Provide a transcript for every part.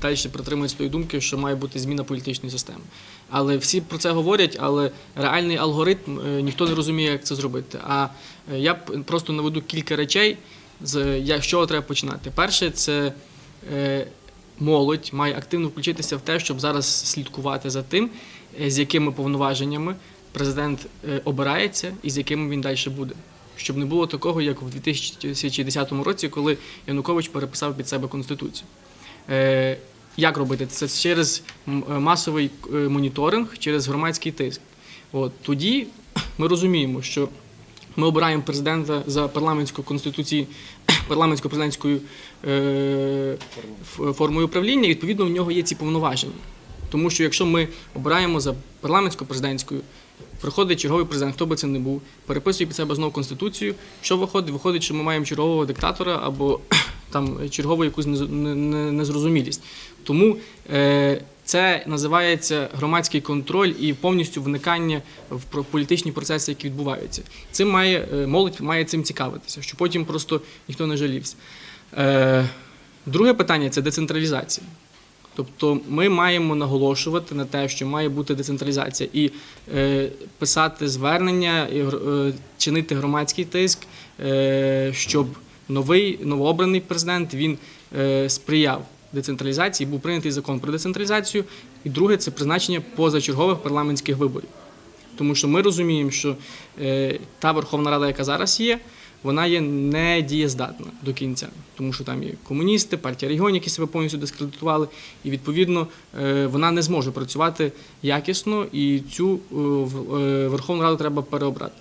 далі притримуються тої думки, що має бути зміна політичної системи. Але всі про це говорять, але реальний алгоритм е, ніхто не розуміє, як це зробити. А е, я просто наведу кілька речей, з чого треба починати. Перше, це е, молодь має активно включитися в те, щоб зараз слідкувати за тим, е, з якими повноваженнями президент е, обирається і з якими він далі буде. Щоб не було такого, як в 2010 році, коли Янукович переписав під себе конституцію. Е, Як робити це через е, масовий е, моніторинг, через громадський тиск. От тоді ми розуміємо, що ми обираємо президента за парламентською конституцією, парламентсько-президентською е, формою управління. і, Відповідно, в нього є ці повноваження. Тому що якщо ми обираємо за парламентсько-президентською, приходить черговий президент, хто би це не був, переписує під себе знову конституцію. Що виходить? Виходить, що ми маємо чергового диктатора або там чергову якусь нез- не- не- незрозумілість. Тому е, це називається громадський контроль і повністю вникання в політичні процеси, які відбуваються. Цим має е, молодь має цим цікавитися, щоб потім просто ніхто не жалівся. Е, друге питання це децентралізація. Тобто ми маємо наголошувати на те, що має бути децентралізація, і е, писати звернення, і, е, чинити громадський тиск, е, щоб новий новообраний президент він е, сприяв децентралізації, був прийнятий закон про децентралізацію. І друге це призначення позачергових парламентських виборів. Тому що ми розуміємо, що е, та Верховна Рада, яка зараз є, вона є недієздатна до кінця, тому що там є комуністи, партія регіонів, які себе повністю дискредитували, і відповідно е, вона не зможе працювати якісно, і цю Верховну Раду треба переобрати.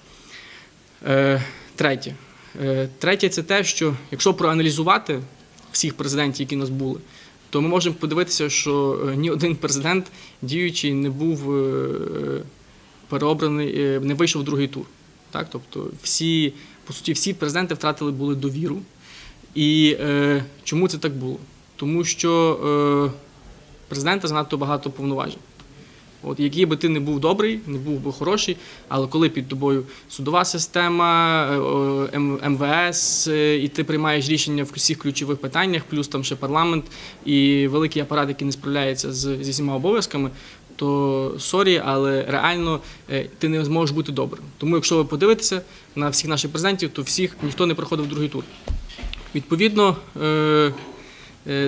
Третє. Е, Третє це те, що якщо проаналізувати всіх президентів, які у нас були, то ми можемо подивитися, що е, ні один президент діючий не був е, переобраний, не вийшов в другий тур. Так? Тобто всі, по суті, всі президенти втратили були довіру. І е, чому це так було? Тому що е, президента занадто багато повноважень. От який би ти не був добрий, не був би хороший, але коли під тобою судова система, е, МВС, е, і ти приймаєш рішення в всіх ключових питаннях, плюс там ще парламент і великий апарат, який не справляється з, зі всіма обов'язками, то сорі, але реально е, ти не зможеш бути добрим. Тому, якщо ви подивитеся на всіх наших президентів, то всіх ніхто не проходив другий тур. Відповідно,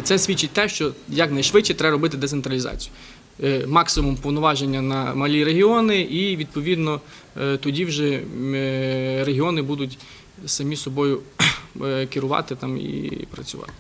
це свідчить те, що якнайшвидше треба робити децентралізацію. Е, Максимум повноваження на малі регіони, і відповідно е, тоді вже е, регіони будуть самі собою керувати там і працювати.